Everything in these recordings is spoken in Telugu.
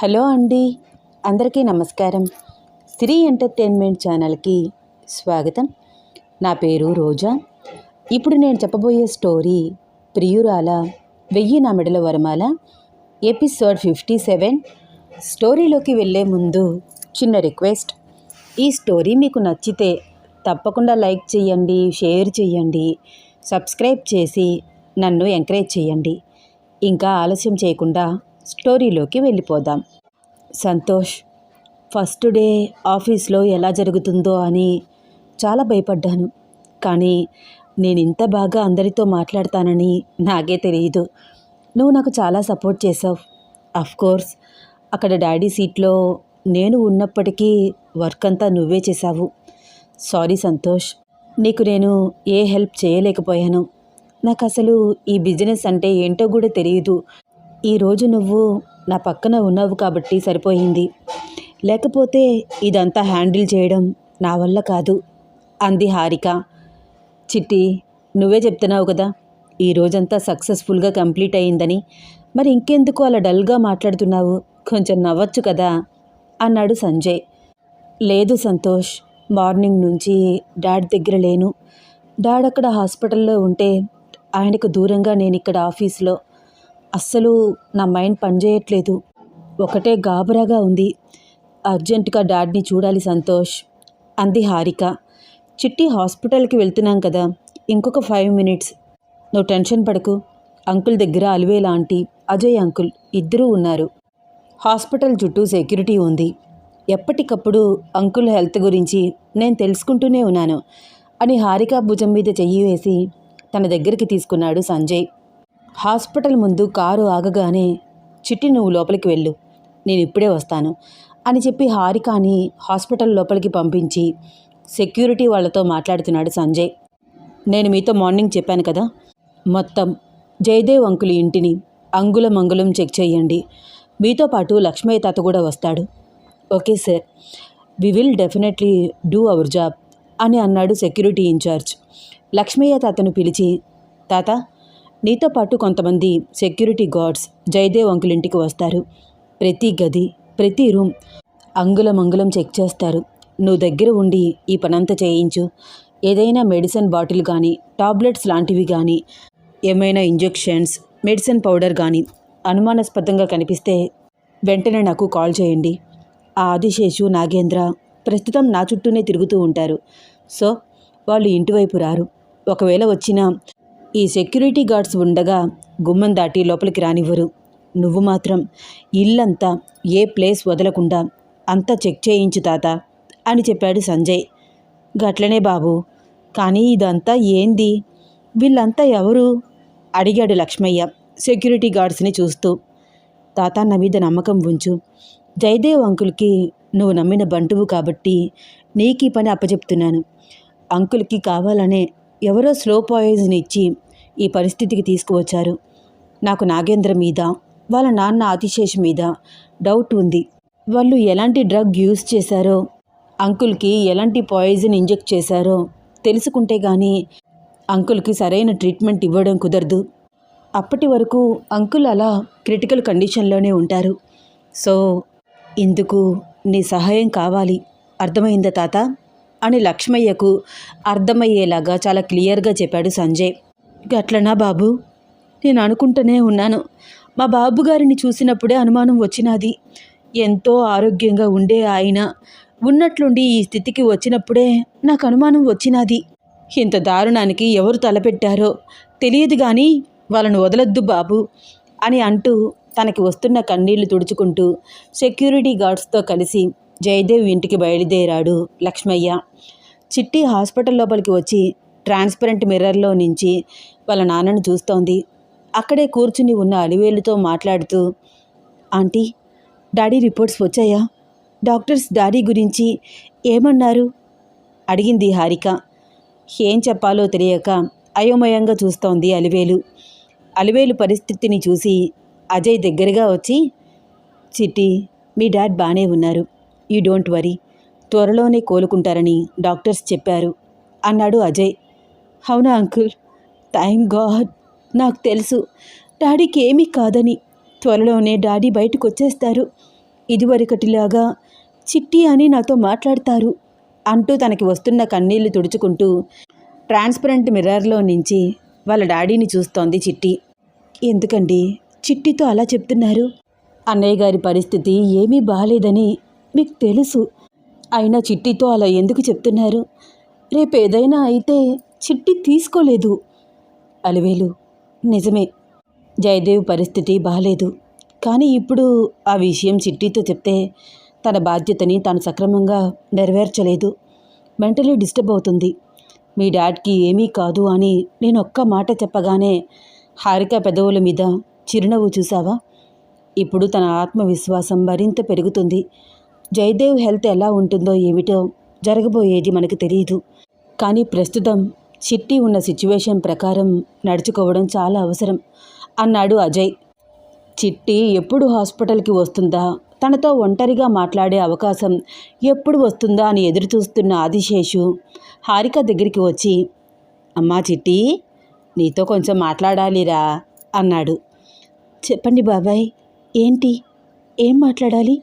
హలో అండి అందరికీ నమస్కారం. స్త్రీ ఎంటర్టైన్మెంట్ ఛానల్కి స్వాగతం. నా పేరు రోజా. ఇప్పుడు నేను చెప్పబోయే స్టోరీ ప్రియురాల వెయ్యి నా మెడల వరమాల ఎపిసోడ్ ఫిఫ్టీ సెవెన్ స్టోరీలోకి వెళ్ళే ముందు చిన్న రిక్వెస్ట్. ఈ స్టోరీ మీకు నచ్చితే తప్పకుండా లైక్ చేయండి షేర్ చేయండి సబ్స్క్రైబ్ చేసి నన్ను ఎంకరేజ్ చేయండి. ఇంకా ఆలస్యం చేయకుండా స్టోరీలోకి వెళ్ళిపోదాం. సంతోష్ ఫస్ట్ డే ఆఫీస్లో ఎలా జరుగుతుందో అని చాలా భయపడ్డాను. కానీ నేను ఇంత బాగా అందరితో మాట్లాడతానని నాకే తెలియదు నువ్వు నాకు చాలా సపోర్ట్ చేసావు అఫ్కోర్స్ అక్కడ డాడీ సీట్లో నేను ఉన్నప్పటికీ వర్క్ అంతా నువ్వే చేశావు. సారీ సంతోష్ నీకు నేను ఏ హెల్ప్ చేయలేకపోయాను. నాకు అసలు ఈ బిజినెస్ అంటే ఏంటో కూడా తెలియదు ఈరోజు నువ్వు నా పక్కన ఉన్నావు కాబట్టి సరిపోయింది. లేకపోతే ఇదంతా హ్యాండిల్ చేయడం నా వల్ల కాదు అంది హారిక. చిట్టి నువ్వే చెప్తున్నావు కదా ఈ రోజంతా సక్సెస్ఫుల్గా కంప్లీట్ అయిందని మరి ఇంకెందుకు అలా డల్గా మాట్లాడుతున్నావు? కొంచెం నవ్వచ్చు కదా అన్నాడు సంజయ్. లేదు సంతోష్ మార్నింగ్ నుంచి డాడ్ దగ్గర లేను. డాడ్ అక్కడ హాస్పిటల్లో ఉంటే ఆయనకు దూరంగా నేను ఇక్కడ ఆఫీస్లో అస్సలు నా మైండ్ పనిచేయట్లేదు ఒకటే గాబరాగా ఉంది. అర్జెంటుగా డాడ్ని చూడాలి సంతోష్. అంది హారిక. చిట్టి హాస్పిటల్కి వెళ్తున్నాం కదా. ఇంకొక ఫైవ్ మినిట్స్. నువ్వు టెన్షన్ పడకు. అంకుల్ దగ్గర అలివే లాంటి అజయ్ అంకుల్ ఇద్దరూ ఉన్నారు. హాస్పిటల్ చుట్టూ సెక్యూరిటీ ఉంది. ఎప్పటికప్పుడు అంకుల్ హెల్త్ గురించి నేను తెలుసుకుంటూనే ఉన్నాను అని హారిక భుజం మీద చెయ్యి వేసి తన దగ్గరికి తీసుకున్నాడు సంజయ్. హాస్పిటల్ ముందు కారు ఆగగానే చిట్టి నువ్వు లోపలికి వెళ్ళు. నేను ఇప్పుడే వస్తాను అని చెప్పి హారికాని హాస్పిటల్ లోపలికి పంపించి సెక్యూరిటీ వాళ్ళతో మాట్లాడుతున్నాడు సంజయ్. నేను మీతో మార్నింగ్ చెప్పాను కదా. మొత్తం జయదేవ్ అంకుల్ ఇంటిని అంగుళం అంగుళం చెక్ చేయండి. మీతో పాటు లక్ష్మయ్య తాత కూడా వస్తాడు. Okay sir. We will definitely do our job అని అన్నాడు సెక్యూరిటీ ఇన్ఛార్జ్. లక్ష్మయ్య తాతను పిలిచి తాత నీతో పాటు కొంతమంది సెక్యూరిటీ గార్డ్స్ జయదేవ్ అంకుల్ ఇంటికి వస్తారు. ప్రతి గది ప్రతి రూమ్ అంగుళం అంగుళం చెక్ చేస్తారు. నువ్వు దగ్గర ఉండి ఈ పనంతా చేయించు. ఏదైనా మెడిసిన్ బాటిల్ కానీ టాబ్లెట్స్ లాంటివి కానీ ఏమైనా ఇంజెక్షన్స్ మెడిసిన్ పౌడర్ కానీ అనుమానాస్పదంగా కనిపిస్తే వెంటనే నాకు కాల్ చేయండి. ఆ ఆదిశేషు నాగేంద్ర ప్రస్తుతం నా చుట్టూనే తిరుగుతూ ఉంటారు. సో వాళ్ళు ఇంటివైపు రారు. ఒకవేళ వచ్చినా ఈ సెక్యూరిటీ గార్డ్స్ ఉండగా గుమ్మం దాటి లోపలికి రానివ్వరు. నువ్వు మాత్రం ఇల్లంతా ఏ ప్లేస్ వదలకుండా అంతా చెక్ చేయించు తాత అని చెప్పాడు సంజయ్. గట్లనే బాబు కానీ ఇదంతా ఏంది? వీళ్ళంతా ఎవరు? అడిగాడు లక్ష్మయ్య సెక్యూరిటీ గార్డ్స్ని చూస్తూ. తాత నా మీద నమ్మకం ఉంచు. జయదేవ్ అంకుల్కి నువ్వు నమ్మిన బంటువు కాబట్టి నీకు ఈ పని అప్పచెప్తున్నాను. అంకుల్కి కావాలనే ఎవరో స్లో పాయిజన్ ఇచ్చి ఈ పరిస్థితికి తీసుకువచ్చారు. నాకు నాగేంద్ర మీద వాళ్ళ నాన్న అతిశేష్ మీద డౌట్ ఉంది. వాళ్ళు ఎలాంటి డ్రగ్ యూజ్ చేశారో అంకుల్కి ఎలాంటి పాయిజన్ ఇంజెక్ట్ చేశారో తెలుసుకుంటే కానీ అంకుల్కి సరైన ట్రీట్మెంట్ ఇవ్వడం కుదరదు. అప్పటి వరకు అంకుల్ అలా క్రిటికల్ కండిషన్లోనే ఉంటారు. సో ఇందుకు నీ సహాయం కావాలి. అర్థమైందా తాత? అని లక్ష్మయ్యకు అర్థమయ్యేలాగా చాలా క్లియర్గా చెప్పాడు సంజయ్. గట్లనా బాబు? నేను అనుకుంటూనే ఉన్నాను. మా బాబు గారిని చూసినప్పుడే అనుమానం వచ్చినది. ఎంతో ఆరోగ్యంగా ఉండే ఆయన ఉన్నట్లుండి ఈ స్థితికి వచ్చినప్పుడే నాకు అనుమానం వచ్చినది. ఇంత దారుణానికి ఎవరు తలపెట్టారో తెలియదు కానీ వాళ్ళను వదలొద్దు బాబు అని అంటూ తనకి వస్తున్న కన్నీళ్ళు తుడుచుకుంటూ సెక్యూరిటీ గార్డ్స్తో కలిసి జయదేవ్ ఇంటికి బయలుదేరాడు లక్ష్మయ్య. చిట్టి హాస్పిటల్ లోపలికి వచ్చి ట్రాన్స్పరెంట్ మిర్రర్లో నుంచి వాళ్ళ నాన్నను చూస్తోంది. అక్కడే కూర్చుని ఉన్న అలివేలుతో మాట్లాడుతూ ఆంటీ డాడీ రిపోర్ట్స్ వచ్చాయా? డాక్టర్స్ డాడీ గురించి ఏమన్నారు? అడిగింది హారిక. ఏం చెప్పాలో తెలియక అయోమయంగా చూస్తోంది అలివేలు. అలివేలు పరిస్థితిని చూసి అజయ్ దగ్గరగా వచ్చి చిట్టి మీ డాడ్ బాగానే ఉన్నారు. You don't worry. త్వరలోనే కోలుకుంటారని డాక్టర్స్ చెప్పారు అన్నాడు అజయ్. అవునా అంకుల్? థ్యాంక్ గాడ్ నాకు తెలుసు. డాడీకి ఏమీ కాదని. త్వరలోనే డాడీ బయటకు వచ్చేస్తారు ఇదివరకటిలాగా చిట్టి అని నాతో మాట్లాడతారు. అంటూ తనకి వస్తున్న కన్నీళ్ళు తుడుచుకుంటూ ట్రాన్స్పరెంట్ మిర్రర్లో నుంచి వాళ్ళ డాడీని చూస్తోంది చిట్టి. ఎందుకండి? చిట్టితో అలా చెప్తున్నారు? అన్నయ్య గారి పరిస్థితి ఏమీ బాగాలేదని మీకు తెలుసు. అయినా చిట్టితో అలా ఎందుకు చెప్తున్నారు? రేపు ఏదైనా అయితే చిట్టి తీసుకోలేదు. అలివేలు. నిజమే జయదేవ్ పరిస్థితి బాలేదు. కానీ ఇప్పుడు ఆ విషయం చిట్టితో చెప్తే తన బాధ్యతని తాను సక్రమంగా నెరవేర్చలేదు. మెంటలీ డిస్టర్బ్ అవుతుంది. మీ డాడ్కి ఏమీ కాదు అని నేను ఒక్క మాట చెప్పగానే హారిక పెదవుల మీద చిరునవ్వు చూసావా ఇప్పుడు తన ఆత్మవిశ్వాసం మరింత పెరుగుతుంది. జయదేవ్ హెల్త్ ఎలా ఉంటుందో ఏమిటో జరగబోయేది మనకు తెలియదు కానీ ప్రస్తుతం చిట్టి ఉన్న సిచ్యువేషన్ ప్రకారం నడుచుకోవడం చాలా అవసరం అన్నాడు అజయ్. చిట్టి ఎప్పుడు హాస్పిటల్కి వస్తుందా? తనతో ఒంటరిగా మాట్లాడే అవకాశం ఎప్పుడు వస్తుందా అని ఎదురుచూస్తున్న ఆదిశేషు హారిక దగ్గరికి వచ్చి అమ్మా చిట్టి నీతో కొంచెం మాట్లాడాలిరా అన్నాడు. చెప్పండి బాబాయ్ ఏంటి? ఏం మాట్లాడాలి?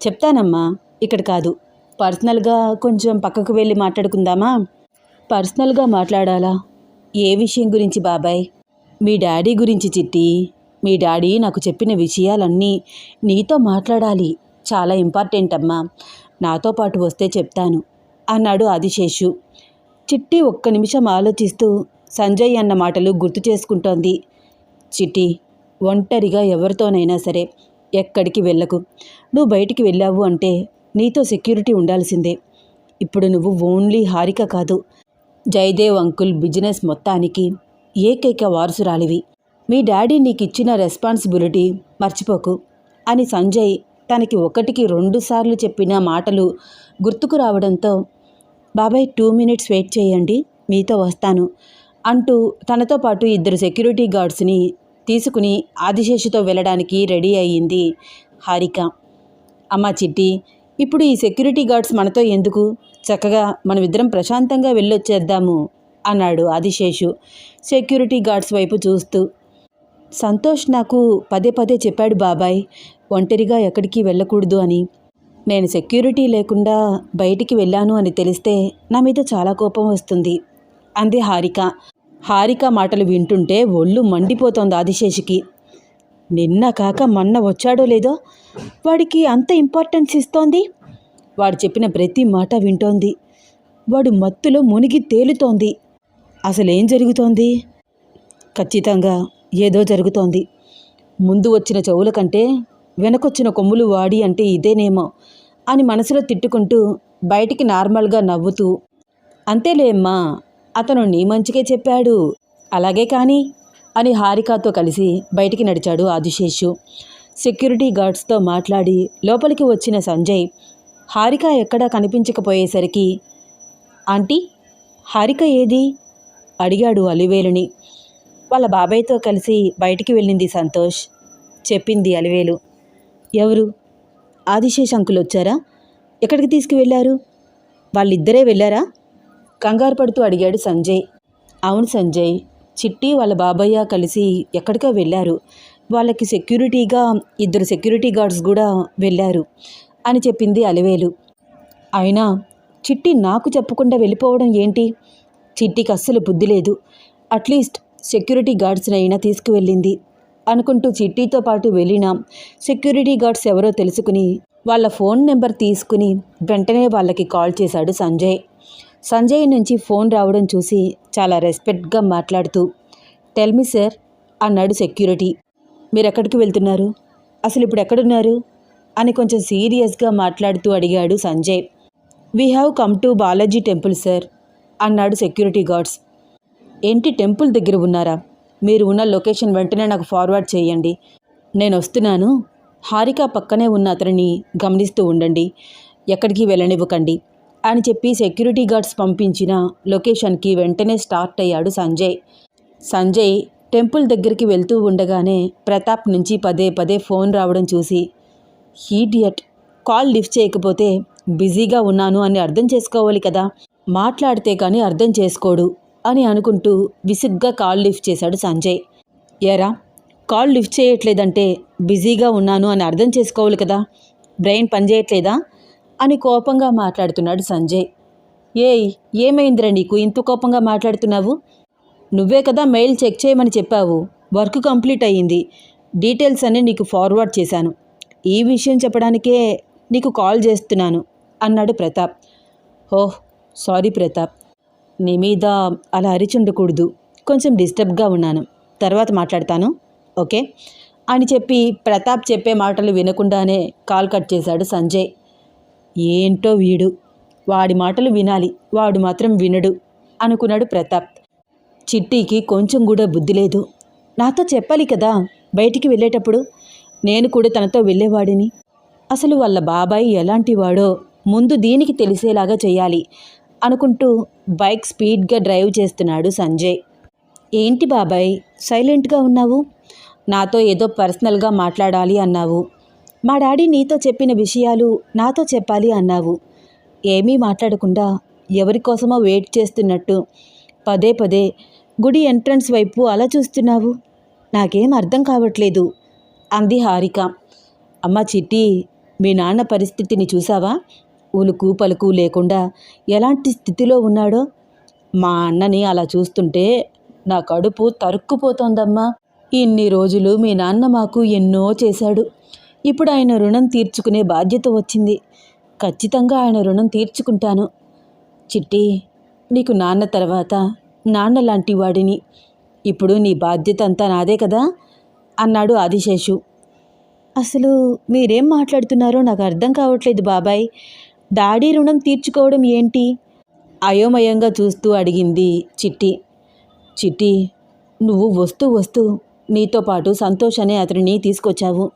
చెప్తానమ్మా ఇక్కడ కాదు. పర్సనల్గా కొంచెం పక్కకు వెళ్ళి మాట్లాడుకుందామా? పర్సనల్గా మాట్లాడాలా? ఏ విషయం గురించి బాబాయ్? మీ డాడీ గురించి చిట్టి. మీ డాడీ నాకు చెప్పిన విషయాలన్నీ నీతో మాట్లాడాలి. చాలా ఇంపార్టెంట్ అమ్మా. నాతో పాటు వస్తే చెప్తాను. అన్నాడు ఆదిశేషు. చిట్టి ఒక్క నిమిషం ఆలోచిస్తూ సంజయ్ అన్న మాటలు గుర్తు చేసుకుంటోంది. చిట్టి ఒంటరిగా ఎవరితోనైనా సరే ఎక్కడికి వెళ్ళకు. నువ్వు బయటికి వెళ్ళావు అంటే నీతో సెక్యూరిటీ ఉండాల్సిందే. ఇప్పుడు నువ్వు ఓన్లీ హారిక కాదు. జయదేవ్ అంకుల్ బిజినెస్ మొత్తానికి ఏకైక వారసురాలివి. మీ డాడీ నీకు ఇచ్చిన రెస్పాన్సిబిలిటీ మర్చిపోకు అని సంజయ్ తనకి ఒకటికి రెండుసార్లు చెప్పిన మాటలు గుర్తుకు రావడంతో బాబాయ్ టూ మినిట్స్ వెయిట్ చేయండి మీతో వస్తాను అంటూ తనతో పాటు ఇద్దరు సెక్యూరిటీ గార్డ్స్ని తీసుకుని ఆదిశేషుతో వెళ్ళడానికి రెడీ అయ్యింది హారిక. అమ్మ చిట్టి ఇప్పుడు ఈ సెక్యూరిటీ గార్డ్స్ మనతో ఎందుకు? చక్కగా మనమిద్దరం ప్రశాంతంగా వెళ్ళొచ్చేద్దాము అన్నాడు ఆదిశేషు సెక్యూరిటీ గార్డ్స్ వైపు చూస్తూ. సంతోష్ నాకు పదే పదే చెప్పాడు బాబాయ్ ఒంటరిగా ఎక్కడికి వెళ్ళకూడదు అని. నేను సెక్యూరిటీ లేకుండా బయటికి వెళ్ళాను అని తెలిస్తే నా మీద చాలా కోపం వస్తుంది అంది హారిక. హారిక మాటలు వింటుంటే ఒళ్ళు మండిపోతోంది ఆదిశేషికి. నిన్న కాక మొన్న వచ్చాడో లేదో వాడికి అంత ఇంపార్టెన్స్ ఇస్తోంది? వాడు చెప్పిన ప్రతి మాట వింటోంది. వాడు మత్తులో మునిగి తేలుతోంది. అసలేం జరుగుతోంది? ఖచ్చితంగా ఏదో జరుగుతోంది. ముందు వచ్చిన చెవుల కంటే వెనకొచ్చిన కొమ్ములు వాడి అంటే ఇదేనేమో అని మనసులో తిట్టుకుంటూ బయటికి నార్మల్గా నవ్వుతూ అంతేలేమ్మా అతను నీ మంచికే చెప్పాడు. అలాగే కానీ అని హారికతో కలిసి బయటికి నడిచాడు ఆదిశేషు. సెక్యూరిటీ గార్డ్స్తో మాట్లాడి లోపలికి వచ్చిన సంజయ్ హారిక ఎక్కడా కనిపించకపోయేసరికి ఆంటీ హారిక ఏది? అడిగాడు అలివేలుని. వాళ్ళ బాబాయ్తో కలిసి బయటికి వెళ్ళింది సంతోష్ చెప్పింది అలివేలు. ఎవరు? ఆదిశేష్ అంకుల్ వచ్చారా ఎక్కడికి తీసుకువెళ్ళారు? వాళ్ళిద్దరే వెళ్ళారా? కంగారు పడుతూ అడిగాడు సంజయ్. అవును సంజయ్ చిట్టి వాళ్ళ బాబయ్య కలిసి ఎక్కడికో వెళ్ళారు. వాళ్ళకి సెక్యూరిటీగా ఇద్దరు సెక్యూరిటీ గార్డ్స్ కూడా వెళ్ళారు అని చెప్పింది అలివేలు. అయినా చిట్టి నాకు చెప్పకుండా వెళ్ళిపోవడం ఏంటి? చిట్టికి అస్సలు బుద్ధి లేదు. అట్లీస్ట్ సెక్యూరిటీ గార్డ్స్ని అయినా తీసుకువెళ్ళింది అనుకుంటూ చిట్టితో పాటు వెళ్ళిన సెక్యూరిటీ గార్డ్స్ ఎవరో తెలుసుకుని వాళ్ళ ఫోన్ నెంబర్ తీసుకుని వెంటనే వాళ్ళకి కాల్ చేశాడు సంజయ్. సంజయ్ నుంచి ఫోన్ రావడం చూసి చాలా రెస్పెక్ట్గా మాట్లాడుతూ టెల్మి సార్ అన్నాడు సెక్యూరిటీ. మీరు ఎక్కడికి వెళ్తున్నారు? అసలు ఇప్పుడు ఎక్కడున్నారు? అని కొంచెం సీరియస్గా మాట్లాడుతూ అడిగాడు Sanjay. We have come to Balaji temple sir అన్నాడు సెక్యూరిటీ గార్డ్స్. ఏంటి టెంపుల్ దగ్గర ఉన్నారా? మీరు ఉన్న లొకేషన్ వెంటనే నాకు ఫార్వర్డ్ చేయండి. నేను వస్తున్నాను. హారిక పక్కనే ఉన్న అతనిని గమనిస్తూ ఉండండి. ఎక్కడికి వెళ్ళనివ్వకండి అని చెప్పి సెక్యూరిటీ గార్డ్స్ పంపించిన లొకేషన్కి వెంటనే స్టార్ట్ అయ్యాడు సంజయ్. సంజయ్ టెంపుల్ దగ్గరికి వెళ్తూ ఉండగానే ప్రతాప్ నుంచి పదే పదే ఫోన్ రావడం చూసి హీడియట్ కాల్ లిఫ్ట్ చేయకపోతే బిజీగా ఉన్నాను అని అర్థం చేసుకోవాలి కదా మాట్లాడితే కానీ అర్థం చేసుకోడు అని అనుకుంటూ విసుగ్గా కాల్ లిఫ్ట్ చేశాడు సంజయ్. ఎరా కాల్ లిఫ్ట్ చేయట్లేదంటే బిజీగా ఉన్నాను అని అర్థం చేసుకోవాలి కదా బ్రెయిన్ పనిచేయట్లేదా? అని కోపంగా మాట్లాడుతున్నాడు సంజయ్. ఏయ్ ఏమైందిరా నీకు? ఇంత కోపంగా మాట్లాడుతున్నావు? నువ్వే కదా మెయిల్ చెక్ చేయమని చెప్పావు. వర్క్ కంప్లీట్ అయ్యింది. డీటెయిల్స్ అన్నీ నీకు ఫార్వర్డ్ చేశాను. ఈ విషయం చెప్పడానికే నీకు కాల్ చేస్తున్నాను అన్నాడు ప్రతాప్. ఓహ్ సారీ ప్రతాప్. నీ మీద అలా అరిచుండకూడదు కొంచెం డిస్టర్బ్గా ఉన్నాను. తర్వాత మాట్లాడతాను. ఓకే? అని చెప్పి ప్రతాప్ చెప్పే మాటలు వినకుండానే కాల్ కట్ చేశాడు సంజయ్. ఏంటో వీడు? వాడి మాటలు వినాలి. వాడు మాత్రం వినడు అనుకున్నాడు ప్రతాప్. చిట్టీకి కొంచెం కూడా బుద్ధి లేదు. నాతో చెప్పాలి కదా బయటికి వెళ్ళేటప్పుడు? నేను కూడా తనతో వెళ్ళేవాడిని. అసలు వాళ్ళ బాబాయ్ ఎలాంటివాడో ముందు దీనికి తెలిసేలాగా చేయాలి అనుకుంటూ బైక్ స్పీడ్గా డ్రైవ్ చేస్తున్నాడు సంజయ్. ఏంటి బాబాయ్ సైలెంట్గా ఉన్నావు? నాతో ఏదో పర్సనల్గా మాట్లాడాలి అన్నావు. మా డాడీ నీతో చెప్పిన విషయాలు నాతో చెప్పాలి అన్నావు. ఏమీ మాట్లాడకుండా ఎవరి కోసమో వెయిట్ చేస్తున్నట్టు పదే పదే గుడి ఎంట్రన్స్ వైపు అలా చూస్తున్నావు? నాకేం అర్థం కావట్లేదు అంది హారిక. అమ్మ చిట్టి మీ నాన్న పరిస్థితిని చూసావా? ఉలుకు పలుకు లేకుండా ఎలాంటి స్థితిలో ఉన్నాడో? మా అన్నని అలా చూస్తుంటే నా కడుపు తరుక్కుపోతోందమ్మా. ఇన్ని రోజులు మీ నాన్న మాకు ఎన్నో చేశాడు. ఇప్పుడు ఆయన రుణం తీర్చుకునే బాధ్యత వచ్చింది. ఖచ్చితంగా ఆయన రుణం తీర్చుకుంటాను. చిట్టి నీకు నాన్న తర్వాత నాన్న లాంటి వాడిని. ఇప్పుడు నీ బాధ్యత అంతా నాదే కదా? అన్నాడు ఆదిశేషు. అసలు మీరేం మాట్లాడుతున్నారో నాకు అర్థం కావట్లేదు బాబాయ్. డాడీ రుణం తీర్చుకోవడం ఏంటి? అయోమయంగా చూస్తూ అడిగింది చిట్టి. చిట్టి నువ్వు వస్తూ వస్తూ నీతో పాటు సంతోష్ అనే అతనిని తీసుకొచ్చావు.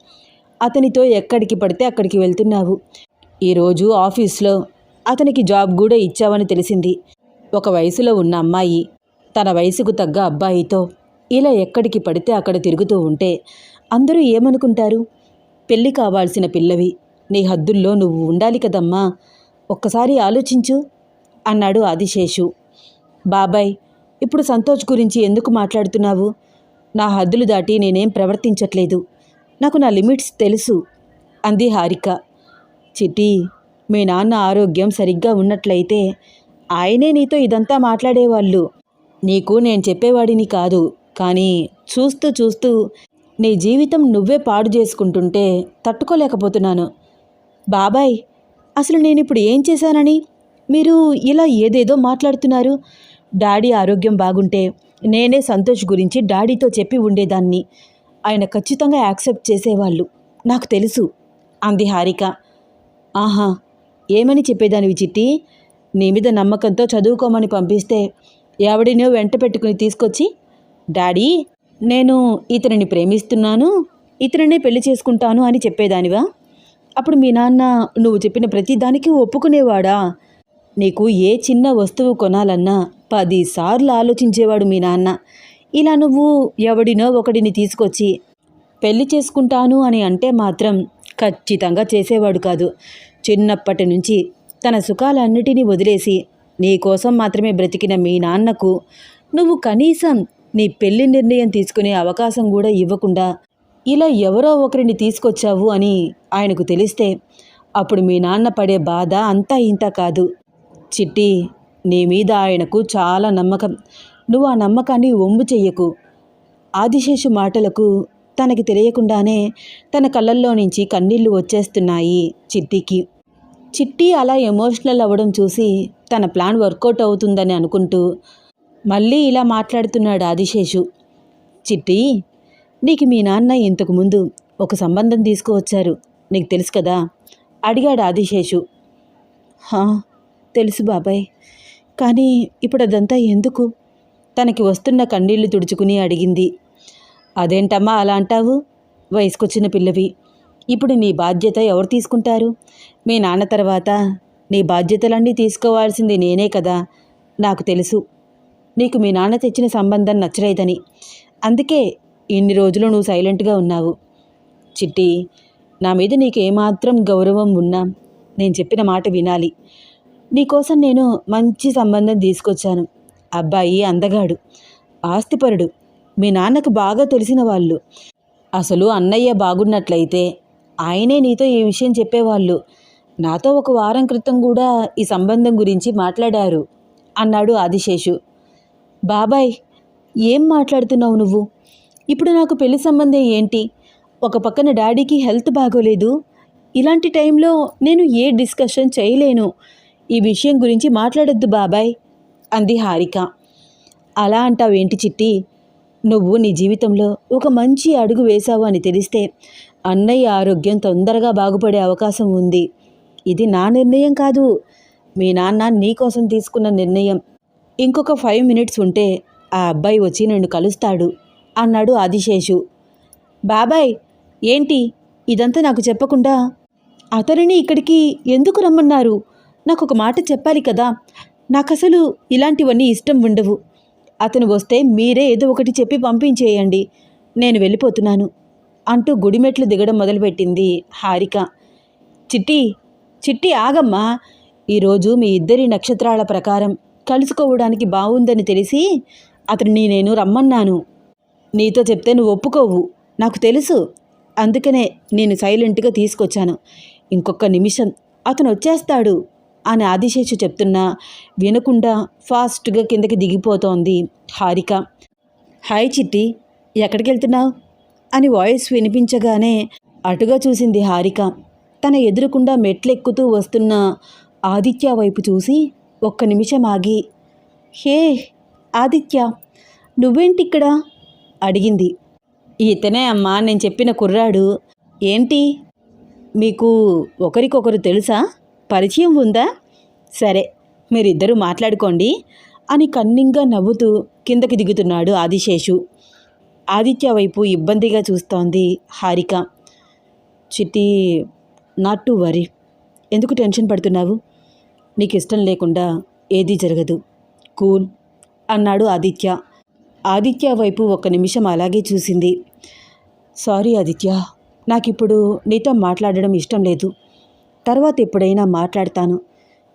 అతనితో ఎక్కడికి పడితే అక్కడికి వెళ్తున్నావు. ఈరోజు ఆఫీస్లో అతనికి జాబ్ కూడా ఇచ్చావని తెలిసింది. ఒక వయసులో ఉన్న అమ్మాయి తన వయసుకు తగ్గ అబ్బాయితో ఇలా ఎక్కడికి పడితే అక్కడ తిరుగుతూ ఉంటే అందరూ ఏమనుకుంటారు? పెళ్ళి కావాల్సిన పిల్లవి నీ హద్దుల్లో నువ్వు ఉండాలి కదమ్మా ఒక్కసారి ఆలోచించు అన్నాడు ఆదిశేషు. బాబాయ్ ఇప్పుడు సంతోష్ గురించి ఎందుకు మాట్లాడుతున్నావు? నా హద్దులు దాటి నేనేం ప్రవర్తించట్లేదు. నాకు నా లిమిట్స్ తెలుసు అంది హారిక. చిటీ మీ నాన్న ఆరోగ్యం సరిగ్గా ఉన్నట్లయితే ఆయనే నీతో ఇదంతా మాట్లాడేవాళ్ళు. నీకు నేను చెప్పేవాడిని కాదు. కానీ చూస్తూ చూస్తూ నీ జీవితం నువ్వే పాడు చేసుకుంటుంటే తట్టుకోలేకపోతున్నాను. బాబాయ్ అసలు నేను ఇప్పుడు ఏం చేశానని? మీరు ఇలా ఏదేదో మాట్లాడుతున్నారు. డాడీ ఆరోగ్యం బాగుంటే నేనే సంతోష్ గురించి డాడీతో చెప్పి ఉండేదాన్ని. ఆయన ఖచ్చితంగా యాక్సెప్ట్ చేసేవాళ్ళు. నాకు తెలుసు. అంది హారిక. ఆహా ఏమని చెప్పేదానివి చిట్టి? నీ మీద నమ్మకంతో చదువుకోమని పంపిస్తే ఎవడినో వెంట పెట్టుకుని తీసుకొచ్చి డాడీ నేను ఇతనిని ప్రేమిస్తున్నాను ఇతనినే పెళ్ళి చేసుకుంటాను అని చెప్పేదానివా? అప్పుడు మీ నాన్న నువ్వు చెప్పిన ప్రతి దానికి ఒప్పుకునేవాడా? నీకు ఏ చిన్న వస్తువు కొనాలన్నా పదిసార్లు ఆలోచించేవాడు మీ నాన్న. ఇలా నువ్వు ఎవడినో ఒకడిని తీసుకొచ్చి పెళ్ళి చేసుకుంటాను అని అంటే మాత్రం ఖచ్చితంగా చేసేవాడు కాదు. చిన్నప్పటి నుంచి తన సుఖాలన్నిటినీ వదిలేసి నీ కోసం మాత్రమే బ్రతికిన మీ నాన్నకు నువ్వు కనీసం నీ పెళ్ళి నిర్ణయం తీసుకునే అవకాశం కూడా ఇవ్వకుండా ఇలా ఎవరో ఒకరిని తీసుకొచ్చావు అని ఆయనకు తెలిస్తే అప్పుడు మీ నాన్న పడే బాధ అంతా ఇంత కాదు. చిట్టి నీ మీద ఆయనకు చాలా నమ్మకం. నువ్వు ఆ నమ్మకాన్ని ఒమ్ము చెయ్యకు. ఆదిశేషు మాటలకు తనకి తెలియకుండానే తన కళ్ళల్లో నుంచి కన్నీళ్ళు వచ్చేస్తున్నాయి చిట్టికి. చిట్టి అలా ఎమోషనల్ అవ్వడం చూసి తన ప్లాన్ వర్కౌట్ అవుతుందని అనుకుంటూ మళ్ళీ ఇలా మాట్లాడుతున్నాడు ఆదిశేషు. చిట్టి నీకు మీ నాన్న ఇంతకుముందు ఒక సంబంధం తీసుకువచ్చారు. నీకు తెలుసు కదా? అడిగాడు ఆదిశేషు. తెలుసు బాబాయ్. కానీ ఇప్పుడు అదంతా ఎందుకు? తనకి వస్తున్న కన్నీళ్ళు తుడుచుకుని అడిగింది. అదేంటమ్మా అలా అంటావు? వయసుకొచ్చిన పిల్లవి. ఇప్పుడు నీ బాధ్యత ఎవరు తీసుకుంటారు? మీ నాన్న తర్వాత నీ బాధ్యతలన్నీ తీసుకోవాల్సింది నేనే కదా నాకు తెలుసు. నీకు మీ నాన్న తెచ్చిన సంబంధం నచ్చలేదని. అందుకే ఇన్ని రోజులు నువ్వు సైలెంట్గా ఉన్నావు. చిట్టి నా మీద నీకు ఏమాత్రం గౌరవం ఉన్నా నేను చెప్పిన మాట వినాలి. నీకోసం నేను మంచి సంబంధం తీసుకొచ్చాను. అబ్బాయి అందగాడు ఆస్తిపరుడు మీ నాన్నకు బాగా తెలిసిన వాళ్ళు. అసలు అన్నయ్య బాగున్నట్లయితే ఆయనే నీతో ఈ విషయం చెప్పేవాళ్ళు. నాతో ఒక వారం క్రితం కూడా ఈ సంబంధం గురించి మాట్లాడారు అన్నాడు ఆదిశేషు. బాబాయ్ ఏం మాట్లాడుతున్నావు నువ్వు? ఇప్పుడు నాకు పెళ్ళి సంబంధం ఏంటి? ఒక పక్కన డాడీకి హెల్త్ బాగోలేదు. ఇలాంటి టైంలో నేను ఏ డిస్కషన్ చేయలేను. ఈ విషయం గురించి మాట్లాడొద్దు బాబాయ్ అంది హారిక. అలా అంటావేంటి చిట్టి? నువ్వు నీ జీవితంలో ఒక మంచి అడుగు వేశావు అని తెలిస్తే అన్నయ్య ఆరోగ్యం తొందరగా బాగుపడే అవకాశం ఉంది. ఇది నా నిర్ణయం కాదు. మీ నాన్న నీ కోసం తీసుకున్న నిర్ణయం. ఇంకొక ఫైవ్ మినిట్స్ ఉంటే ఆ అబ్బాయి వచ్చి నన్ను కలుస్తాడు అన్నాడు ఆదిశేషు. బాబాయ్ ఏంటి? ఇదంతా నాకు చెప్పకుండా? అతనిని ఇక్కడికి ఎందుకు రమ్మన్నారు? నాకు ఒక మాట చెప్పాలి కదా. నాకు అసలు ఇలాంటివన్నీ ఇష్టం ఉండవు. అతను వస్తే మీరే ఏదో ఒకటి చెప్పి పంపించేయండి. నేను వెళ్ళిపోతున్నాను. అంటూ గుడిమెట్లు దిగడం మొదలుపెట్టింది హారిక. చిట్టి చిట్టి ఆగమ్మా. ఈరోజు మీ ఇద్దరి నక్షత్రాల ప్రకారం కలుసుకోవడానికి బాగుందని తెలిసి అతడిని నేను రమ్మన్నాను. నీతో చెప్తే నువ్వు ఒప్పుకోవు నాకు తెలుసు. అందుకనే నేను సైలెంట్గా తీసుకొచ్చాను. ఇంకొక నిమిషం అతను వచ్చేస్తాడు అని ఆదిశేషు చెప్తున్నా వినకుండా ఫాస్ట్గా కిందకి దిగిపోతోంది హారిక. హాయ్ చిట్టి ఎక్కడికి వెళ్తున్నావు అని వాయిస్ వినిపించగానే అటుగా చూసింది హారిక. తన ఎదురుకుండా మెట్లెక్కుతూ వస్తున్న ఆదిత్య వైపు చూసి ఒక్క నిమిషం ఆగి హే ఆదిత్య నువ్వేంటిక్కడ? అడిగింది. ఇతనే అమ్మా నేను చెప్పిన కుర్రాడు. ఏంటి? మీకు ఒకరికొకరు తెలుసా? పరిచయం ఉందా? సరే మీరిద్దరూ మాట్లాడుకోండి అని కన్నింగా నవ్వుతూ కిందకి దిగుతున్నాడు ఆదిశేషు. ఆదిత్య వైపు ఇబ్బందిగా చూస్తోంది Harika. Chitti not to worry ఎందుకు టెన్షన్ పడుతున్నావు? నీకు ఇష్టం లేకుండా ఏదీ జరగదు. కూల్ అన్నాడు ఆదిత్య. ఆదిత్య వైపు ఒక్క నిమిషం అలాగే చూసింది. సారీ ఆదిత్య నాకిప్పుడు నీతో మాట్లాడడం ఇష్టం లేదు. తర్వాత ఎప్పుడైనా మాట్లాడతాను.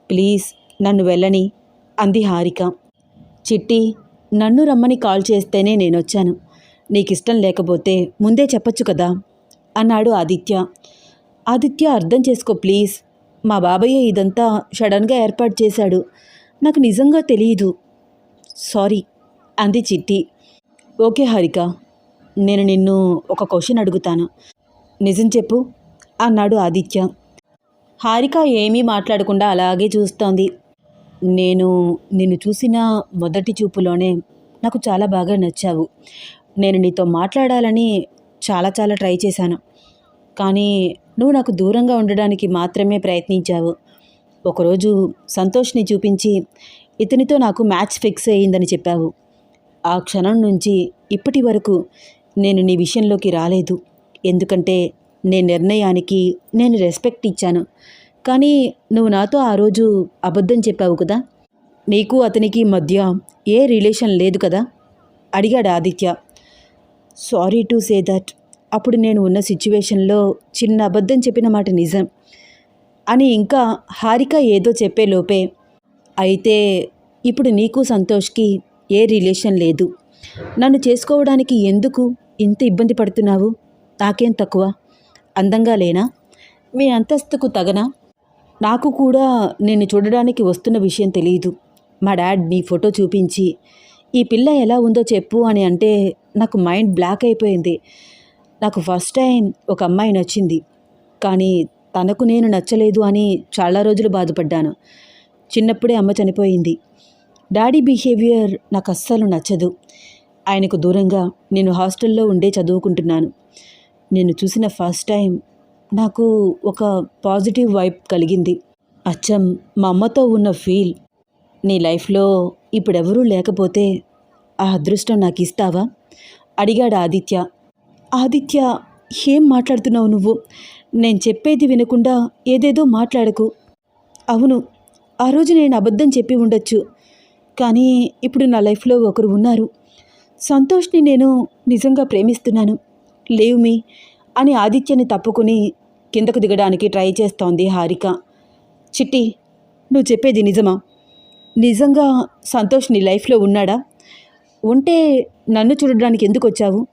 ప్లీజ్ నన్ను వెళ్ళని అంది హారిక. చిట్టి నన్ను రమ్మని కాల్ చేస్తేనే నేను నీకిష్టం లేకపోతే ముందే చెప్పొచ్చు కదా? అన్నాడు ఆదిత్య. ఆదిత్య అర్థం చేసుకో ప్లీజ్. మా బాబయ్య ఇదంతా సడన్గా ఏర్పాటు చేశాడు. నాకు నిజంగా తెలియదు సారీ అంది చిట్టి. ఓకే హారిక నేను నిన్ను ఒక క్వశ్చన్ అడుగుతాను. నిజం చెప్పు అన్నాడు ఆదిత్య. హారిక ఏమీ మాట్లాడకుండా అలాగే చూస్తోంది. నేను నిన్ను చూసిన మొదటి చూపులోనే నాకు చాలా బాగా నచ్చావు. నేను నీతో మాట్లాడాలని చాలా చాలా ట్రై చేశాను. కానీ నువ్వు నాకు దూరంగా ఉండడానికి మాత్రమే ప్రయత్నించావు. ఒకరోజు సంతోష్ని చూపించి ఇతనితో నాకు మ్యాచ్ ఫిక్స్ అయ్యిందని చెప్పావు. ఆ క్షణం నుంచి ఇప్పటి వరకు నేను నీ విషయంలోకి రాలేదు. ఎందుకంటే నీ నిర్ణయానికి నేను రెస్పెక్ట్ ఇచ్చాను. కానీ నువ్వు నాతో ఆ రోజు అబద్ధం చెప్పావు కదా? నీకు అతనికి మధ్య ఏ రిలేషన్ లేదు కదా? అడిగాడు Aditya. Sorry to say that. అప్పుడు నేను ఉన్న సిచ్యువేషన్లో చిన్న అబద్ధం చెప్పిన మాట నిజం. అని ఇంకా హారిక ఏదో చెప్పే లోపే అయితే ఇప్పుడు నీకు సంతోష్కి ఏ రిలేషన్ లేదు. నన్ను చేసుకోవడానికి ఎందుకు ఇంత ఇబ్బంది పడుతున్నావు? నాకేం తక్కువ? అందంగా లేనా? మీ అంతస్తుకు తగనా? నాకు కూడా నేను చూడడానికి వస్తున్న విషయం తెలియదు మా డాడ్ నీ ఫోటో చూపించి ఈ పిల్ల ఎలా ఉందో చెప్పు అని అంటే నాకు మైండ్ బ్లాక్ అయిపోయింది. నాకు ఫస్ట్ టైం ఒక అమ్మాయి నచ్చింది. కానీ తనకు నేను నచ్చలేదు అని చాలా రోజులు బాధపడ్డాను. చిన్నప్పుడే అమ్మ చనిపోయింది. డాడీ బిహేవియర్ నాకు అస్సలు నచ్చదు. ఆయనకు దూరంగా నేను హాస్టల్లో ఉండే చదువుకుంటున్నాను. నేను చూసిన ఫస్ట్ టైం నాకు ఒక పాజిటివ్ వైబ్ కలిగింది. అచ్చం మా అమ్మతో ఉన్న ఫీల్. నీ లైఫ్లో ఇప్పుడెవరూ లేకపోతే ఆ అదృష్టం నాకు ఇస్తావా అడిగాడు ఆదిత్య. ఆదిత్య ఏం మాట్లాడుతున్నావు నువ్వు? నేను చెప్పేది వినకుండా ఏదేదో మాట్లాడకు. అవును ఆ రోజు నేను అబద్ధం చెప్పి ఉండొచ్చు. కానీ ఇప్పుడు నా లైఫ్లో ఒకరు ఉన్నారు. సంతోష్ని నేను నిజంగా ప్రేమిస్తున్నాను. లేవు మీ అని ఆదిత్యని తప్పుకుని కిందకు దిగడానికి ట్రై చేస్తోంది హారిక. చిట్టి నువ్వు చెప్పేది నిజమా? నిజంగా సంతోష్ నీ లైఫ్లో ఉన్నాడా? ఉంటే నన్ను చూడడానికి ఎందుకు వచ్చావు?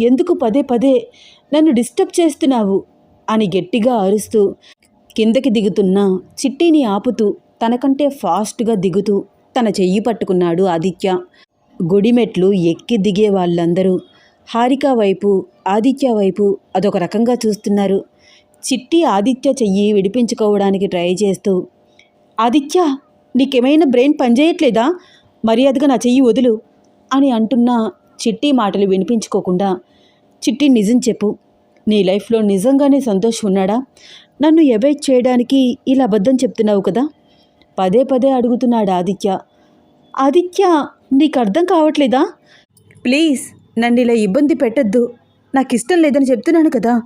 ఎందుకు పదే పదే నన్ను డిస్టర్బ్ చేస్తున్నావు? అని గట్టిగా అరుస్తూ కిందకి దిగుతున్న చిట్టిని ఆపుతూ తనకంటే ఫాస్ట్గా దిగుతూ తన చెయ్యి పట్టుకున్నాడు ఆదిత్య. గుడిమెట్లు ఎక్కి దిగే వాళ్ళందరూ హారిక వైపు ఆదిత్య వైపు అదొక రకంగా చూస్తున్నారు. చిట్టి ఆదిత్య చెయ్యి విడిపించుకోవడానికి ట్రై చేస్తూ ఆదిత్య నీకేమైనా బ్రెయిన్ పనిచేయట్లేదా? మర్యాదగా నా చెయ్యి వదులు. అని అంటున్న చిట్టి మాటలు వినిపించుకోకుండా చిట్టి నిజం చెప్పు. నీ లైఫ్లో నిజంగానే సంతోష్ ఉన్నాడా? నన్ను ఎబైట్ చేయడానికి ఇలా అబద్ధం చెప్తున్నావు కదా? పదే పదే అడుగుతున్నాడు ఆదిత్య. ఆదిత్య నీకు అర్థం కావట్లేదా? ప్లీజ్ నన్ను ఇలా ఇబ్బంది పెట్టద్దు. నాకు ఇష్టం లేదని చెప్తున్నాను కదా.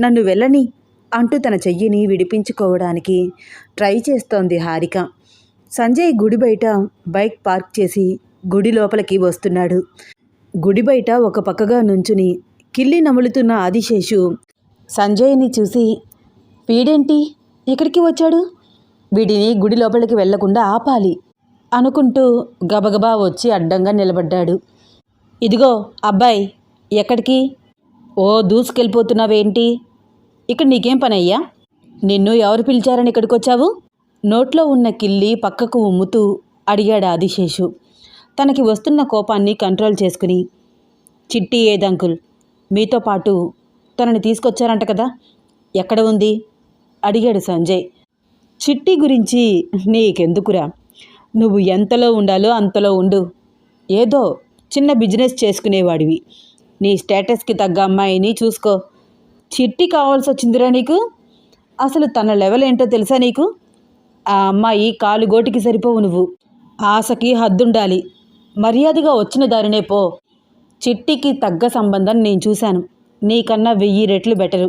నన్ను వెళ్ళని అంటూ తన చెయ్యిని విడిపించుకోవడానికి ట్రై చేస్తోంది హారిక. సంజయ్ గుడి బయట బైక్ పార్క్ చేసి గుడి లోపలికి వస్తున్నాడు. గుడి బయట ఒక పక్కగా నుంచుని కిల్లి నములుతున్న ఆదిశేషు సంజయ్ని చూసి వీడేంటి ఇక్కడికి వచ్చాడు? వీడిని గుడి లోపలికి వెళ్ళకుండా ఆపాలి అనుకుంటూ గబగబా వచ్చి అడ్డంగా నిలబడ్డాడు. ఇదిగో అబ్బాయి ఎక్కడికి? ఓ దూసుకెళ్ళిపోతున్నావేంటి? ఇక్కడ నీకేం పని అయ్యా నిన్ను ఎవరు పిలిచారని ఇక్కడికి వచ్చావు నోట్లో ఉన్న కిల్లి పక్కకు ఉమ్ముతూ అడిగాడు ఆదిశేషు. తనకి వస్తున్న కోపాన్ని కంట్రోల్ చేసుకుని చిట్టి ఏదంకుల్ మీతో పాటు తనని తీసుకొచ్చారంట కదా ఎక్కడ ఉంది? అడిగాడు సంజయ్. చిట్టి గురించి నీకెందుకురా? నువ్వు ఎంతలో ఉండాలో అంతలో ఉండు. ఏదో చిన్న బిజినెస్ చేసుకునేవాడివి. నీ స్టేటస్కి తగ్గ అమ్మాయిని చూసుకో. చిట్టి కావాల్సి వచ్చిందిరా నీకు? అసలు తన లెవెల్ ఏంటో తెలుసా నీకు? ఆ అమ్మాయి కాలు గోటికి సరిపోవు నువ్వు. ఆశకి హద్దుండాలి. మర్యాదగా వచ్చిన దారినే పో. చిట్టికి తగ్గ సంబంధం నేను చూశాను. నీకన్నా వెయ్యి రెట్లు బెటరు.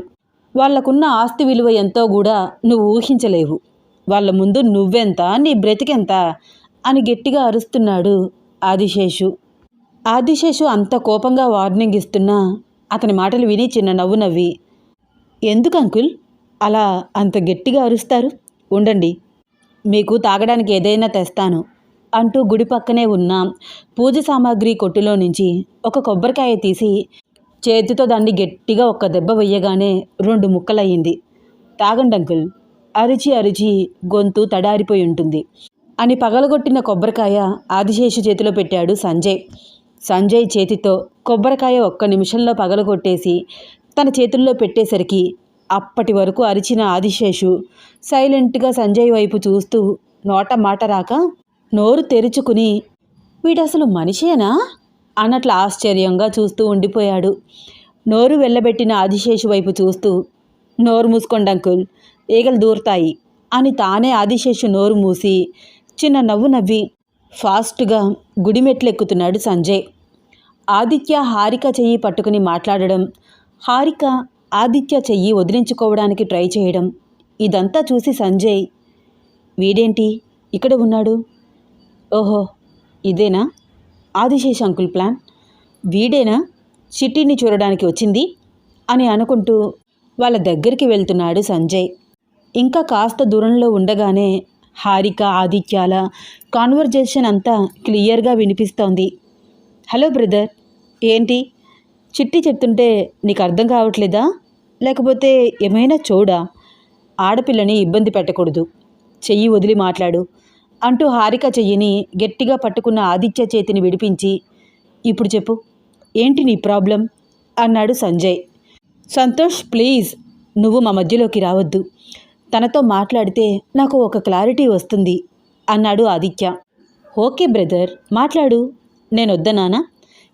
వాళ్ళకున్న ఆస్తి విలువ ఎంతో కూడా నువ్వు ఊహించలేవు. వాళ్ళ ముందు నువ్వెంత నీ బ్రతికెంత అని గట్టిగా అరుస్తున్నాడు ఆదిశేషు. ఆదిశేషు అంత కోపంగా వార్నింగ్ ఇస్తున్నా అతని మాటలు విని చిన్న నవ్వు నవ్వి ఎందుకు అంకుల్? అలా అంత గట్టిగా అరుస్తారు? ఉండండి. మీకు తాగడానికి ఏదైనా తెస్తాను. అంటూ గుడి పక్కనే ఉన్న పూజ సామాగ్రి కొట్టులో నుంచి ఒక కొబ్బరికాయ తీసి చేతితో దాన్ని గట్టిగా ఒక్క దెబ్బ వెయ్యగానే రెండు ముక్కలయ్యింది. తాగండి అంకుల్ అరిచి అరిచి గొంతు తడారిపోయి ఉంటుంది. అని పగలగొట్టిన కొబ్బరికాయ ఆదిశేషు చేతిలో పెట్టాడు సంజయ్. సంజయ్ చేతితో కొబ్బరికాయ ఒక్క నిమిషంలో పగలగొట్టేసి తన చేతుల్లో పెట్టేసరికి అప్పటి వరకు అరిచిన ఆదిశేషు సైలెంట్గా సంజయ్ వైపు చూస్తూ నోట మాట రాక? నోరు తెరుచుకుని వీడసలు మనిషేనా? అన్నట్లు ఆశ్చర్యంగా చూస్తూ ఉండిపోయాడు. నోరు వెళ్ళబెట్టిన ఆదిశేషు వైపు చూస్తూ నోరు మూసుకోండి అంకుల్ ఈగలు దూరతాయి అని తానే ఆదిశేషు నోరు మూసి చిన్న నవ్వు నవ్వి ఫాస్ట్గా గుడిమెట్లెక్కుతున్నాడు సంజయ్. ఆదిత్య హారిక చెయ్యి పట్టుకుని మాట్లాడడం హారిక ఆదిత్య చెయ్యి వదిలించుకోవడానికి ట్రై చేయడం ఇదంతా చూసి సంజయ్ వీడేంటి? ఇక్కడ ఉన్నాడు? ఓహో ఇదేనా? Adishesha uncle plan. వీడేనా? చిట్టిని చూడడానికి వచ్చింది అని అనుకుంటూ వాళ్ళ దగ్గరికి వెళ్తున్నాడు సంజయ్. ఇంకా కాస్త దూరంలో ఉండగానే హారిక ఆదిత్యాల కాన్వర్జేషన్ అంతా క్లియర్గా వినిపిస్తోంది. హలో బ్రదర్ ఏంటి? చిట్టి చెప్తుంటే నీకు అర్థం కావట్లేదా? లేకపోతే ఏమైనా చూడా? ఆడపిల్లని ఇబ్బంది పెట్టకూడదు. చెయ్యి వదిలి మాట్లాడు. అంటూ హారిక చెయ్యిని గట్టిగా పట్టుకున్న ఆదిత్య చేతిని విడిపించి ఇప్పుడు చెప్పు ఏంటి నీ ప్రాబ్లం? అన్నాడు సంజయ్. సంతోష్ ప్లీజ్ నువ్వు మా మధ్యలోకి రావద్దు. తనతో మాట్లాడితే నాకు ఒక క్లారిటీ వస్తుంది అన్నాడు ఆదిత్య. ఓకే బ్రదర్ మాట్లాడు. నేను వద్దనానా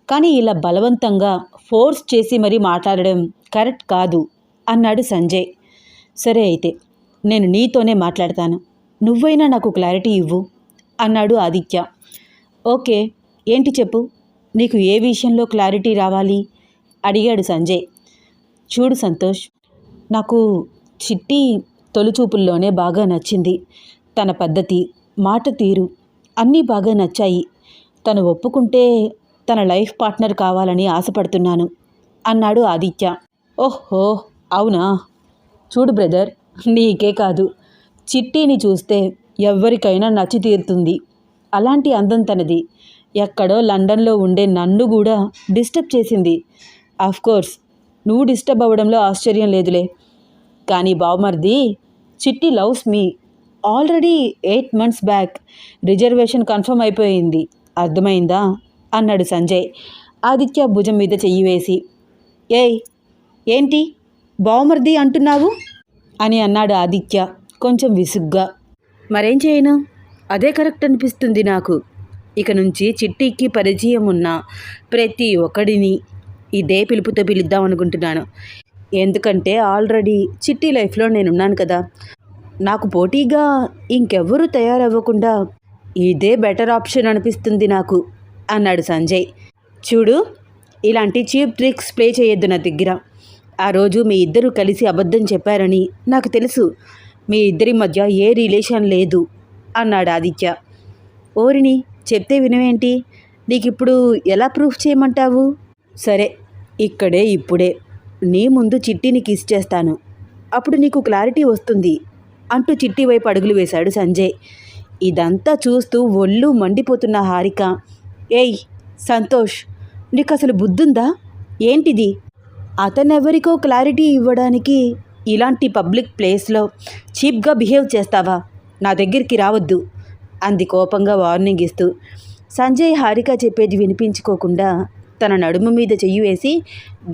కానీ ఇలా బలవంతంగా ఫోర్స్ చేసి మరీ మాట్లాడడం కరెక్ట్ కాదు అన్నాడు సంజయ్. సరే అయితే నేను నీతోనే మాట్లాడతాను. నువ్వైనా నాకు క్లారిటీ ఇవ్వు అన్నాడు ఆదిత్య. ఓకే ఏంటి చెప్పు? నీకు ఏ విషయంలో క్లారిటీ రావాలి? అడిగాడు సంజయ్. చూడు సంతోష్ నాకు చిట్టి తొలిచూపుల్లోనే బాగా నచ్చింది. తన పద్ధతి మాట తీరు అన్నీ బాగా నచ్చాయి. తను ఒప్పుకుంటే తన లైఫ్ పార్ట్నర్ కావాలని ఆశపడుతున్నాను అన్నాడు ఆదిత్య. ఓహో అవునా? చూడు బ్రదర్ నీకే కాదు. చిట్టీని చూస్తే ఎవ్వరికైనా నచ్చి తీరుతుంది. అలాంటి అందం తనది. ఎక్కడో లండన్లో ఉండే నన్ను కూడా డిస్టర్బ్ చేసింది. కోర్స్ నువ్వు డిస్టర్బ్ అవ్వడంలో ఆశ్చర్యం లేదులే. కానీ బావమర్ది Chitti loves me. Already eight months back reservation confirm అయిపోయింది. అర్థమైందా? అన్నాడు సంజయ్ ఆదిత్య భుజం మీద చెయ్యి వేసి. ఏయ్ ఏంటి? బావమర్ది అంటున్నావు? అని అన్నాడు ఆదిత్య. కొంచెం విసుగ్గా. మరేం చేయను? అదే కరెక్ట్ అనిపిస్తుంది నాకు. ఇక నుంచి చిట్టికి పరిచయం ఉన్న ప్రతి ఒక్కడిని ఇదే పిలుపుతో పిలుద్దాం అనుకుంటున్నాను. ఎందుకంటే ఆల్రెడీ చిట్టి లైఫ్లో నేనున్నాను కదా. నాకు పోటీగా ఇంకెవ్వరూ తయారవ్వకుండా ఇదే బెటర్ ఆప్షన్ అనిపిస్తుంది నాకు అన్నాడు సంజయ్. చూడు ఇలాంటి చీప్ ట్రిక్స్ ప్లే చేయొద్దు నా దగ్గర. ఆ రోజు మీ ఇద్దరు కలిసి అబద్ధం చెప్పారని నాకు తెలుసు. మీ ఇద్దరి మధ్య ఏ రిలేషన్ లేదు అన్నాడు ఆదిత్య. ఓరిని చెప్తే వినవేంటి? నీకు ఇప్పుడు ఎలా ప్రూఫ్ చేయమంటావు? సరే ఇక్కడే ఇప్పుడే. నీ ముందు చిట్టిని కిస్ చేస్తాను. అప్పుడు నీకు క్లారిటీ వస్తుంది అంటూ చిట్టి వైపు అడుగులు వేశాడు సంజయ్. ఇదంతా చూస్తూ ఒళ్ళు మండిపోతున్న హారిక. ఏయ్ సంతోష్ నీకు అసలు బుద్ధుందా? ఏంటిది? అతనెవరికో క్లారిటీ ఇవ్వడానికి ఇలాంటి పబ్లిక్ ప్లేస్లో చీప్గా బిహేవ్ చేస్తావా? నా దగ్గరికి రావద్దు అంది కోపంగా వార్నింగ్ ఇస్తూ. సంజయ్ హారిక చెప్పేది వినిపించుకోకుండా తన నడుము మీద చెయ్యి వేసి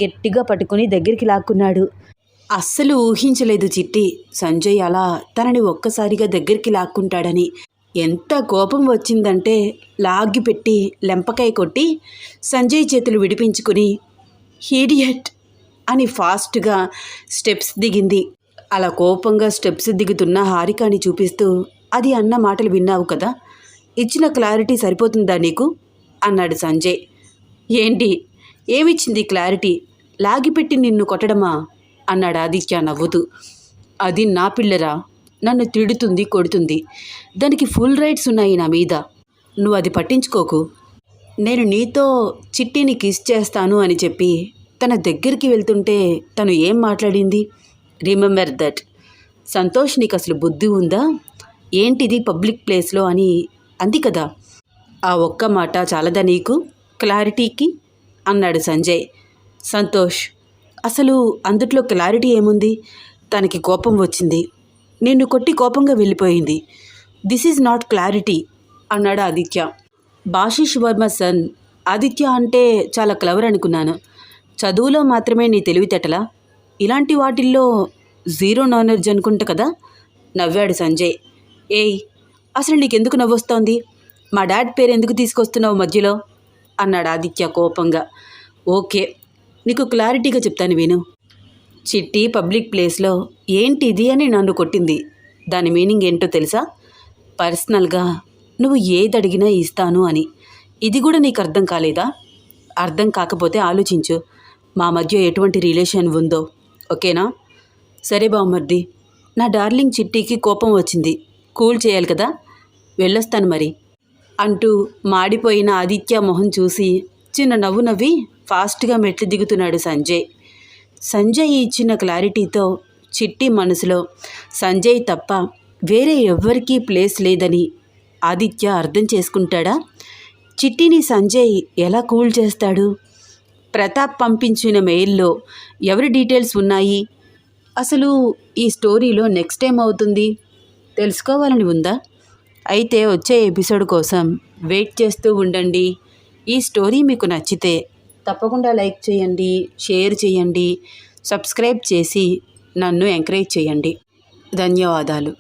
గట్టిగా పట్టుకుని దగ్గరికి లాక్కున్నాడు. అస్సలు ఊహించలేదు చిట్టి సంజయ్ అలా తనని ఒక్కసారిగా దగ్గరికి లాక్కుంటాడని. ఎంత కోపం వచ్చిందంటే లాగిపెట్టి లెంపకాయ కొట్టి సంజయ్ చేతులు విడిపించుకుని హీడియట్ అని ఫాస్ట్గా స్టెప్స్ దిగింది. అలా కోపంగా స్టెప్స్ దిగుతున్న హారికాని చూపిస్తూ అది అన్న మాటలు విన్నావు కదా? ఇచ్చిన క్లారిటీ సరిపోతుందా నీకు? అన్నాడు సంజయ్. ఏంటి? ఏమిచ్చింది క్లారిటీ? లాగిపెట్టి నిన్ను కొట్టడమా? అన్నాడు ఆదిత్య నవ్వుతూ. అది నా పిల్లరా? నన్ను తిడుతుంది కొడుతుంది. దానికి ఫుల్ రైట్స్ ఉన్నాయి నా మీద. నువ్వు అది పట్టించుకోకు. నేను నీతో చిట్టిని కిస్ చేస్తాను అని చెప్పి తన దగ్గరికి వెళ్తుంటే తను ఏం మాట్లాడింది? రిమెంబర్ దట్ సంతోష్ నీకు అసలు బుద్ధి ఉందా? ఏంటిది పబ్లిక్ ప్లేస్లో అని అంది కదా. ఆ ఒక్క మాట చాలదా నీకు? క్లారిటీకి? అన్నాడు సంజయ్. సంతోష్ అసలు అందుట్లో క్లారిటీ ఏముంది? తనకి కోపం వచ్చింది. నిన్ను కొట్టి కోపంగా వెళ్ళిపోయింది. దిస్ ఈజ్ నాట్ క్లారిటీ అన్నాడు ఆదిత్య. బాషిష్ వర్మ సన్ ఆదిత్య అంటే చాలా క్లవర్ అనుకున్నాను. చదువులో మాత్రమే నీ తెలివితేటలా? ఇలాంటి వాటిల్లో జీరో నాలెడ్జ్ అనుకుంటా కదా? నవ్వాడు సంజయ్. ఏయ్ అసలు నీకెందుకు నవ్వొస్తోంది? మా డాడ్ పేరు ఎందుకు తీసుకొస్తున్నావు మధ్యలో? అన్నాడు ఆదిత్య కోపంగా. ఓకే నీకు క్లారిటీగా చెప్తాను విను చిట్టి పబ్లిక్ ప్లేస్లో ఏంటి ఇది అని నన్ను కొట్టింది. దాని మీనింగ్ ఏంటో తెలుసా? పర్సనల్గా నువ్వు ఏది అడిగినా ఇస్తాను అని. ఇది కూడా నీకు అర్థం కాలేదా? అర్థం కాకపోతే ఆలోచించు. మా మధ్య ఎటువంటి రిలేషన్ ఉందో ఓకేనా? సరే బామ్మర్ది నా డార్లింగ్ చిట్టికి కోపం వచ్చింది. కూల్ చేయాలి కదా? వెళ్ళొస్తాను మరి. అంటూ మాడిపోయిన ఆదిత్య మొహం చూసి చిన్న నవ్వు నవ్వి ఫాస్ట్గా మెట్లు దిగుతున్నాడు సంజయ్. సంజయ్ ఇచ్చిన క్లారిటీతో చిట్టి మనసులో సంజయ్ తప్ప వేరే ఎవ్వరికీ ప్లేస్ లేదని ఆదిత్య అర్థం చేసుకుంటాడా? చిట్టిని సంజయ్ ఎలా కూల్ చేస్తాడు? ప్రతాప్ పంపించిన మెయిల్లో ఎవరి డీటెయిల్స్ ఉన్నాయి? అసలు ఈ స్టోరీలో నెక్స్ట్ టైం అవుతుంది? తెలుసుకోవాలని ఉందా? అయితే వచ్చే ఎపిసోడ్ కోసం వెయిట్ చేస్తూ ఉండండి. ఈ స్టోరీ మీకు నచ్చితే తప్పకుండా లైక్ చేయండి షేర్ చేయండి సబ్స్క్రైబ్ చేసి నన్ను ఎంకరేజ్ చేయండి. ధన్యవాదాలు.